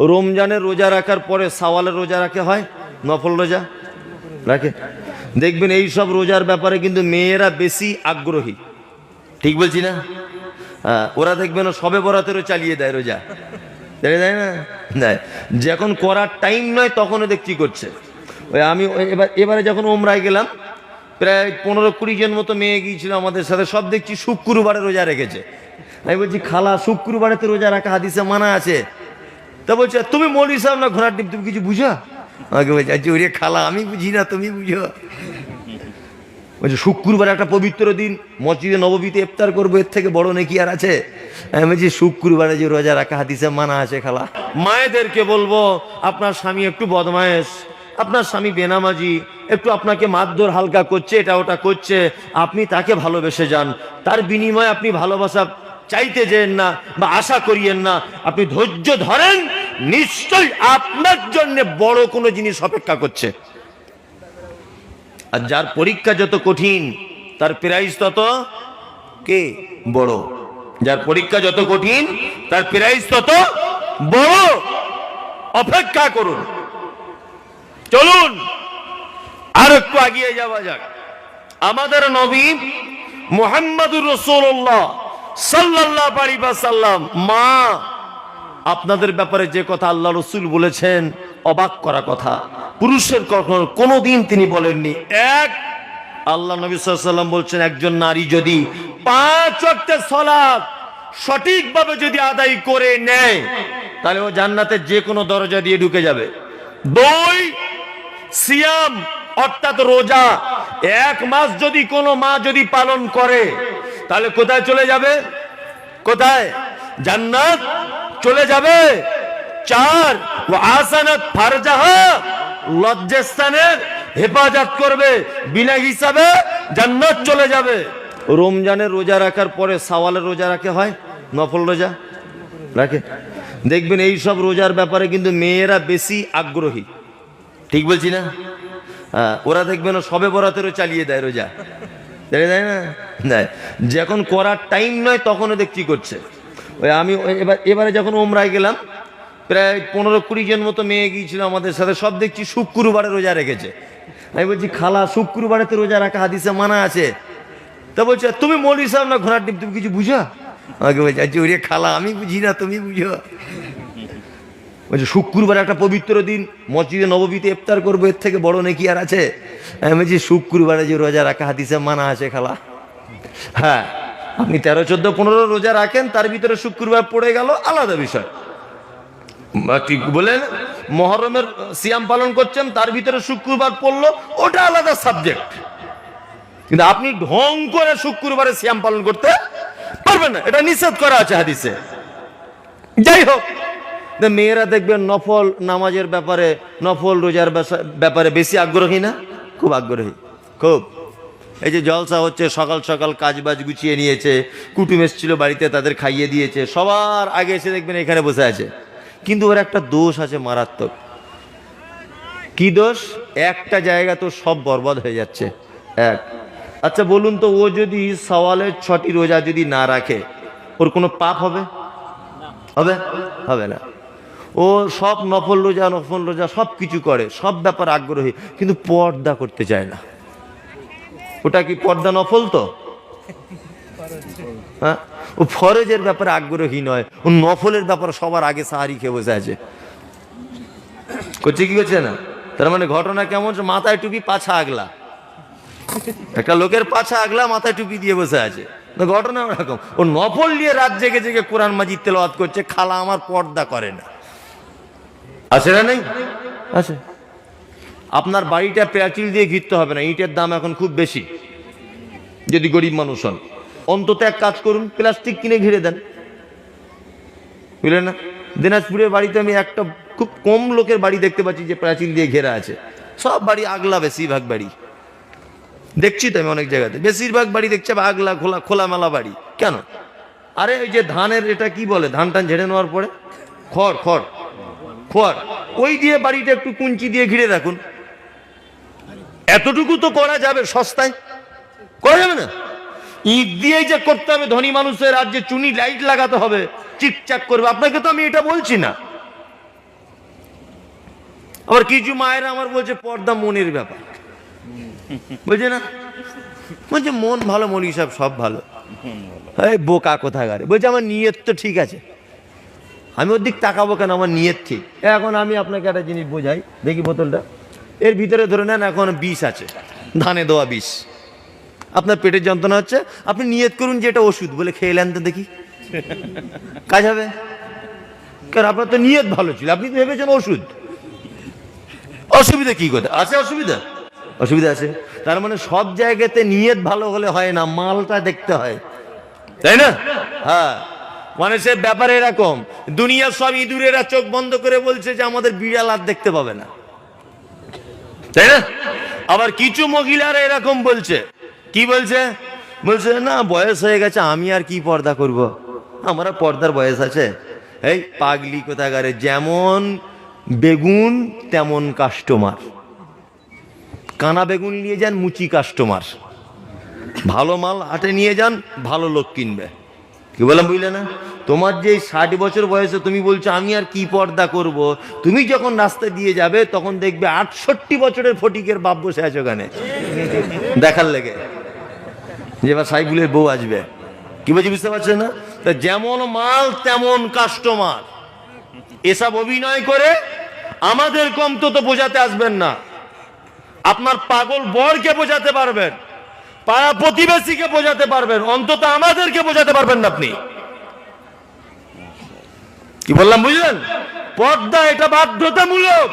রমজানের রোজা রাখার পরে সাওয়ালের রোজা রাখে হয়? নফল রোজা রাখে? দেখবেন এই সব রোজার ব্যাপারে কিন্তু মেয়েরা বেশি আগ্রহী। ঠিক বলছি না? হ্যাঁ ওরা দেখবেন সবে বরাতেরও চালিয়ে দেয় রোজা। দেয় না? দেয়। যখন করার টাইম নয় তখনও দেখছি করছে। ওই আমি এবার, এবারে যখন ওমরায় গেলাম, প্রায় পনেরো কুড়ি জন মতো মেয়ে গিয়েছিল আমাদের সাথে, সব দেখছি শুক্রবারে রোজা রেখেছে। আমি বলছি, খালা, শুক্রবারেতে রোজা রাখা হাদিসে মানা আছে। তা বলছে, তুমি মৌলী সাহেব না ঘোড়ার ডিম, তুমি কিছু বুঝো? আমাকে বলছে আচ্ছা ওরে খালা, আমি বুঝি না, তুমি বুঝো। বলছে, শুক্রবার একটা পবিত্র দিন, মসজিদে নববীতে ইফতার করব, এর থেকে বড় নাকি আর আছে? আমি বলছি, শুক্রবারে যে রোজা রাখা হাদিসে মানা আছে খালা। মায়েদেরকে বলব, আপনার স্বামী একটু বদমায়েশ, আপনার স্বামী বেনামাজি, একটু আপনাকে মারধর হালকা করছে, এটা ওটা করছে, আপনি তাকে ভালোবেসে যান। তার বিনিময়ে আপনি ভালোবাসা চাইতে যেন না বা আশা করিয়েন না। আপনি ধৈর্য ধরেন, নিশ্চয়ই আপনার জন্য বড় কোনো জিনিস অপেক্ষা করছে। আর যার পরীক্ষা যত কঠিন, তার প্রাইজ তত কে? বড়। যার পরীক্ষা যত কঠিন, তার প্রাইজ তত বড়। অপেক্ষা করুন। চলুন, আর একটু আগিয়ে যাওয়া যাক। আমাদের নবী মোহাম্মদুর রসুল্লাহ আলাইহি সাল্লাম মা, আপনাদের ব্যাপারে যে কথা আল্লাহ রসুল বলেছেন, অবাক করা কথা। পুরুষের কখনো কোনোদিন তিনি বলেননি, এক, আল্লাহ নবী বলছেন, একজন নারী যদি পাঁচ ওয়াক্তের সলাৎ সঠিকভাবে যদি আদায় করে নেয়, তাহলে ও জান্নাতের যে কোনো দরজা দিয়ে ঢুকে যাবে। দুই, সিয়াম, অর্থাৎ রোজা, এক মাস যদি কোনো মা যদি পালন করে তাহলে কোথায় চলে যাবে? কোথায়? জান্নাত চলে যাবে। চার, ও আসানাত ফারজাহা লজ্জাস্থানের হেফাজত করবে। বিনা হিসাবে জান্নাত চলে যাবে। রমজানের রোজা রাখার পরে সাওয়ালের রোজা রাখে হয়? নফল রোজা রাখে? দেখবেন এই সব রোজার ব্যাপারে কিন্তু মেয়েরা বেশি আগ্রহী। ঠিক বলছি না? হ্যাঁ ওরা দেখবেন সবে বরাতেরও চালিয়ে দেয় রোজা। দেয় না? দেয় যখন করার টাইম নয় তখনও দেখছি করছে? ওই আমি এবার, এবারে যখন ওমরায় গেলাম, প্রায় পনেরো কুড়ি জন মতো মেয়ে গিয়েছিল আমাদের সাথে, সব দেখছি শুক্রবারে রোজা রেখেছে। আমি বলছি, খালা, শুক্রবারে তো রোজা রাখা হাদিসে মানা আছে। তা বলছে, তুমি মৌলী সাহেব না ঘোড়ার ডিম, তুমি কিছু বুঝো? আমাকে বলছে আচ্ছা ওরে খালা, আমি বুঝি না, তুমি বুঝো। বলছে, শুক্রবার একটা পবিত্র দিন, মসজিদে নববীতে ইফতার করব, এর থেকে বড় নাকি আর আছে? আমি বলছি, শুক্রবারে যে রোজা রাখা, হাদিসে মানা আছে খালা। হ্যাঁ আপনি তেরো, চোদ্দ, পনেরো রোজা রাখেন, তার ভিতরে শুক্রবার পড়ে গেল, আলাদা বিষয়। ঠিক বলেন, মহরমের সিয়াম পালন করছেন, তার ভিতরে শুক্রবার পড়ল, ওটা আলাদা সাবজেক্ট কিন্তু আপনি ঢং করে শুক্রবারে সিয়াম পালন করতে পারবেন না, এটা নিষেধ করা আছে হাদিসে। যাই হোক মেয়েরা দেখবেন নফল নামাজের ব্যাপারে, নফল রোজার ব্যাপারে বেশি আগ্রহী না? খুব আগ্রহী। খুব। এই যে জলসা হচ্ছে, সকাল সকাল কাজ বাজ গুছিয়ে নিয়েছে, কুটুম এসেছিল বাড়িতে, তাদের খাইয়ে দিয়েছে, সবার আগে এসে দেখবেন এখানে বসে আছে। কিন্তু ওর একটা দোষ আছে মারাত্মক। কি দোষ? একটা জায়গা তো সব বরবাদ হয়ে যাচ্ছে। এক। আচ্ছা বলুন তো, ও যদি সওয়ালের ছটি রোজা যদি না রাখে, ওর কোনো পাপ হবে? হবে? হবে না। ও সব নফল রোজা নফল রোজা সব কিছু করে, সব ব্যাপার আগ্রহী, কিন্তু পর্দা করতে চায় না। ওটা কি পর্দা নফল তো? হ্যাঁ? ও ফরজের ব্যাপারে আগ্রহী নয়, ও নফলের ব্যাপারে সবার আগে সাহারি খেয়ে বসে আছে। করছে কি করছে না? তার মানে ঘটনা কেমন? মাথায় টুপি পাছা আগলা। একটা লোকের পাছা আগলা, মাথায় টুপি দিয়ে বসে আছে। ঘটনা ওরকম। ও নফল নিয়ে রাত জেগে জেগে কোরআন মাজিদ তেলাওয়াত করছে, খালা আমার পর্দা করে না। আছে না নেই? আছে। আপনার বাড়িটা প্রাচীর দিয়ে ঘিরতে হবে না ইটের দাম এখন খুব বেশি যদি গরিব মানুষ হন। অন্তত এক কাজ করুন প্লাস্টিক কিনে ঘিরে দেন। বুঝলেন না? দিনাজপুরের বাড়িতে আমি একটা খুব কম লোকের বাড়ি দেখতে পাচ্ছি যে প্রাচীন দিয়ে ঘেরা আছে। সব বাড়ি আগলা বেশিরভাগ বাড়ি। দেখছি তো আমি অনেক জায়গাতে। বেশিরভাগ বাড়ি দেখছি আগলা খোলা খোলামেলা বাড়ি। কেন? আরে ওই যে ধানের এটা কি বলে? ধান টান ঝেড়ে নেওয়ার পরে? খড় খড়। খড় ওই দিয়ে বাড়িটা একটু কুঞ্চি দিয়ে ঘিরে রাখুন এতটুকু তো করা যাবে সস্তায়? করা যাবে না? ইট দিয়েই যে করতে হবে ধনী মানুষের, আর যে চুনি লাইট লাগাতে হবে, চিকচাক করবে। আপনাকে তো আমি এটা বলছি না। আবার কিছু মায়েরা আমার বলছে, পর্দা মনের ব্যাপার। বলছে না? বলছে, মন ভালো মন হিসাব সব ভালো। এই বোকা কোথাকারে? বলছে, আমার নিয়ত তো ঠিক আছে। আমি ওর দিক তাকাবো কেন? আমার নিয়ত ঠিক। এখন আমি আপনাকে একটা জিনিস বোঝাই। দেখি বোতলটা। এর ভিতরে ধরে নেন এখন বিষ আছে। ধানে দেওয়া বিষ। আপনার পেটের যন্ত্রণা হচ্ছে। আপনি নিয়ত করুন যে এটা ওষুধ। বলে খেয়ে নেন তো দেখি। কাজ হবে? কারণ আপনার তো নিয়ত ভালো ছিল। আপনি তো ভেবেছেন ওষুধ। অসুবিধা কি কথা আছে অসুবিধা? অসুবিধা আছে। তার মানে সব জায়গাতে নিয়ত ভালো হলে হয় না। মালটা দেখতে হয়। তাই না? হ্যাঁ। মানে সে ব্যাপারে এরকম। দুনিয়ার সব ইঁদুরেরা চোখ বন্ধ করে বলছে যে আমাদের বিড়াল আর দেখতে পাবে না। তাই না? আবার কিছু মহিলারা এরকম বলছে। কি বলছে? বলছে, না, বয়স হয়ে গেছে, আমি আর কি পর্দা করব। আমার পর্দার বয়স আছে। এই পাগলি কোথাকারে, যেমন বেগুন, তেমন কাস্টমার। কানা বেগুন নিয়ে যান, মুচি কাস্টমার। ভালো মাল হাটে নিয়ে যান, ভালো লোক কিনবে। কি বললাম বুঝলে না? তোমার যে ষাট বছর বয়সে তুমি বলছো, আমি আর কি পর্দা করব? তুমি যখন রাস্তা দিয়ে যাবে, তখন দেখবে আটষট্টি বছরের ফটিকের বাপ বসে আছে ওখানে। দেখার লেগে। যে এবার সাইবুলের বউ আসবে। কি বলছি, বুঝতে পারছেন না? তা যেমন মাল, তেমন কাস্টমার এসব অভিনয় করে আমাদের কম তো বোঝাতে আসবেন না। আপনার পাগল বরকে বোঝাতে পারবেন। পাড়া প্রতিবেশীকে বোঝাতে পারবেন, অন্তত আমাদেরকে বোঝাতে পারবেন না আপনি। কি বললাম, বুঝলেন? পর্দা এটা বাধ্যতামূলক।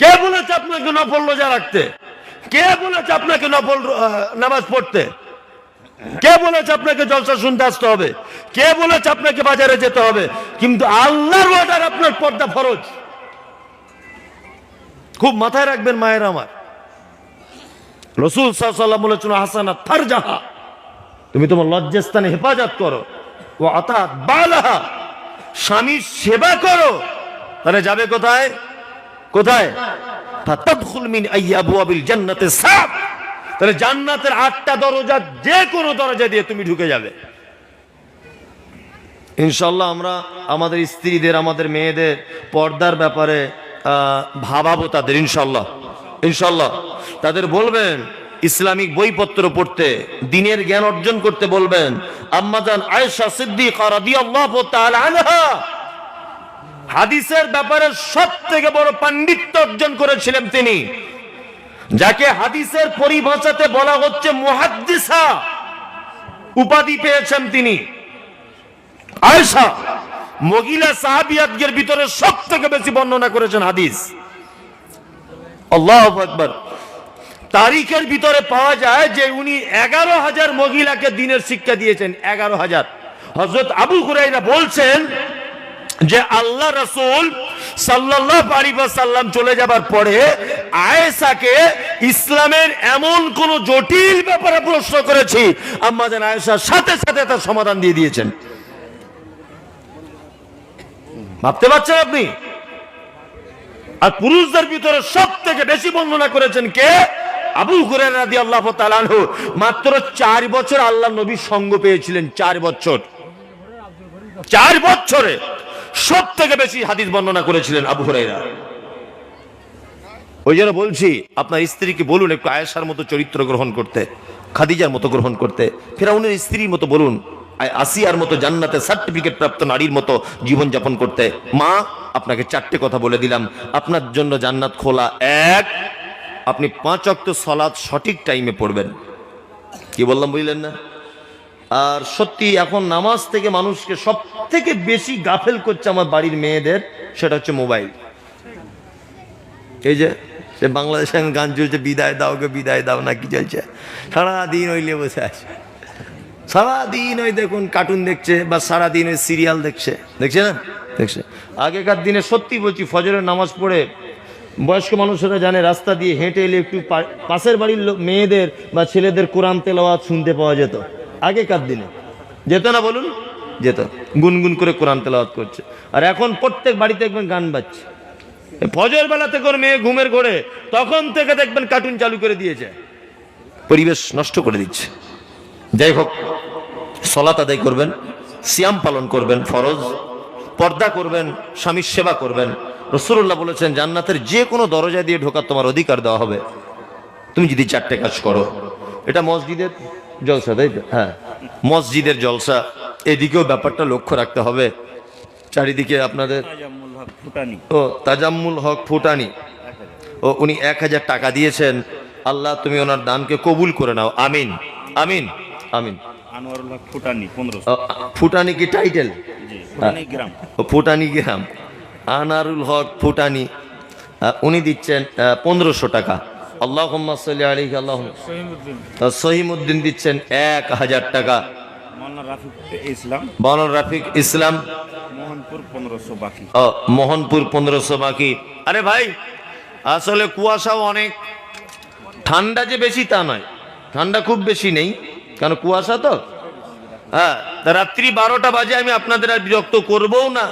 কে বলেছে আপনাকে নফল রোজা রাখতে? কে বলেছে আপনাকে নফল নামাজ পড়তে? কে বলেছে আপনাকে জলসা শুনতে আসতে হবে? কে বলেছে আপনাকে বাজারে যেতে হবে? কিন্তু আল্লাহর আপনার পর্দা ফরজ। খুব মাথায় রাখবেন মায়ের আমার। রসুল সাল্লাম বলেছিল হাসানা থার যাহা তুমি তোমার লজ্জাস্থানে হেফাজত করো। ও অর্থাৎ বালাহা। স্বামীর সেবা করো। তাহলে যাবে কোথায়? কোথায়? তাহলে জান্নাতের আটটা দরজা দরজা দিয়ে তুমি ঢুকে যাবে। ইনশাল্লাহ আমরা আমাদের স্ত্রীদের, আমাদের মেয়েদের পর্দার ব্যাপারে ভাবাবো তাদের ইনশাল্লাহ ইনশাল্লাহ তাদের বলবেন, ইসলামিক বইপত্র পড়তে, দিনের জ্ঞান অর্জন করতে বলবেন। আম্মাজান আয়েশা সিদ্দিক হাদিসের ব্যাপারে সব থেকে বড় পাণ্ডিত্য অর্জন করেছিলেন তিনি। যাকে হাদিসের পরিভাষাতে বলা হচ্ছে মুহাদ্দিসা উপাধি পেয়েছেন তিনি। আয়েশা মহিলা সাহাবিয়াতদের ভিতরে সব থেকে বেশি বর্ণনা করেছেন হাদিস। আল্লাহ আকবর। তারিখের ভিতরে পাওয়া যায় যে উনি এগারো হাজার মহিলাকে দিনের শিক্ষা দিয়েছেন, এগারো হাজার। হজরত আবু হুরাইরা বলছেন যে আল্লাহ রসুল সাল্লাহ সাল্লাম চলে যাবার পরে আয়েশাকে ইসলামের এমন কোন জটিল ব্যাপারে প্রশ্ন করেছি আমাদের আয়েশার সাথে সাথে তার সমাধান দিয়ে দিয়েছেন। ভাবতে পারছেন আপনি? আর পুরুষদের ভিতরে সব থেকে বেশি বর্ণনা করেছেন কে? আবু রাদিয়াল্লাহু তাআলা মাত্র চার বছর আল্লাহ নবীর সঙ্গ পেয়েছিলেন, চার বছর। চার বছরে সব থেকে বেশি হাদিস বর্ণনা করেছিলেন আবু হুরায়রা। ওই জন্য বলছি, আপনার স্ত্রীকে বলুন একটু আয়েশার মতো চরিত্র গ্রহণ করতে, খাদিজার মতো গ্রহণ করতে। ফেরাউনের স্ত্রীর মতো বলুন। আসিয়ার মতো জান্নাতে সার্টিফিকেট প্রাপ্ত নারীর মতো জীবন যাপন করতে। মা, আপনাকে চারটে কথা বলে দিলাম। আপনার জন্য জান্নাত খোলা এক, আপনি পাঁচ অক্ত সলাদ সঠিক টাইমে পড়বেন। কি বললাম, বুঝলেন না? আর সত্যি, এখন নামাজ থেকে মানুষকে সব থেকে বেশি গাফেল করছে আমার বাড়ির মেয়েদের, সেটা হচ্ছে মোবাইল। এই যে, সে বাংলাদেশে গান চলছে, বিদায় দাও গে, বিদায় দাও, না কি চলছে? সারাদিন ওইলে বসে আছে। সারাদিন ওই দেখুন কার্টুন দেখছে বা সারাদিন ওই সিরিয়াল দেখছে। দেখছে না দেখছে। আগেকার দিনে সত্যি বলছি, ফজরের নামাজ পড়ে বয়স্ক মানুষেরা জানে, রাস্তা দিয়ে হেঁটে এলে একটু পাশের বাড়ির মেয়েদের বা ছেলেদের কোরআন তেলাওয়াত শুনতে পাওয়া যেত। আগেকার দিনে। যেত না বলুন? যেত। গুনগুন করে কোরআন তেলাওয়াত করছে। আর এখন প্রত্যেক বাড়িতে দেখবেন গান বাজছে। ফজর বেলা থেকে মেয়ে ঘুমের ঘোরে, তখন থেকে দেখবেন কার্টুন চালু করে দিয়েছে। পরিবেশ নষ্ট করে দিচ্ছে। যাই হোক সলাত আদায় করবেন সিয়াম পালন করবেন ফরজ পর্দা করবেন স্বামীর সেবা করবেন। রসুল্লাহ বলেছেন জান্নাতের যে কোনো দরজা দিয়ে ঢোকার তোমার অধিকার দেওয়া হবে। তুমি যদি চারটে কাজ করো এটা মসজিদের জলসা তাই তো? হ্যাঁ মসজিদের জলসা। এদিকেও ব্যাপারটা লক্ষ্য রাখতে হবে। চারিদিকে আপনাদের ফুটানি। ও তাজাম্মুল হক ফুটানি। ও উনি এক হাজার টাকা দিয়েছেন। আল্লাহ তুমি ওনার দানকে কবুল করে নাও। আমিন আমিন। আমিন। আনোয়ারুল হক ফুটানি পনেরোশো। ফুটানি কি টাইটেল গ্রাম। ফুটানি গ্রাম। আনারুল হক ফুটানি উনি দিচ্ছেন পনেরোশো টাকা। আল্লাহ আলী আল্লাহ সহিমুদ্দিন। দিচ্ছেন এক হাজার টাকা। রাফিক ইসলাম। মোহনপুর পনেরোশো বাকি। ও, মোহনপুর পনেরোশো বাকি। আরে ভাই আসলে কুয়াশাও অনেক। ঠান্ডা যে বেশি তা নয়। ঠান্ডা খুব বেশি নেই। কারণ কুয়াশা তো? হ্যাঁ রাত্রি বারোটা বাজে আমি আপনাদের আর বিরক্ত করবও না।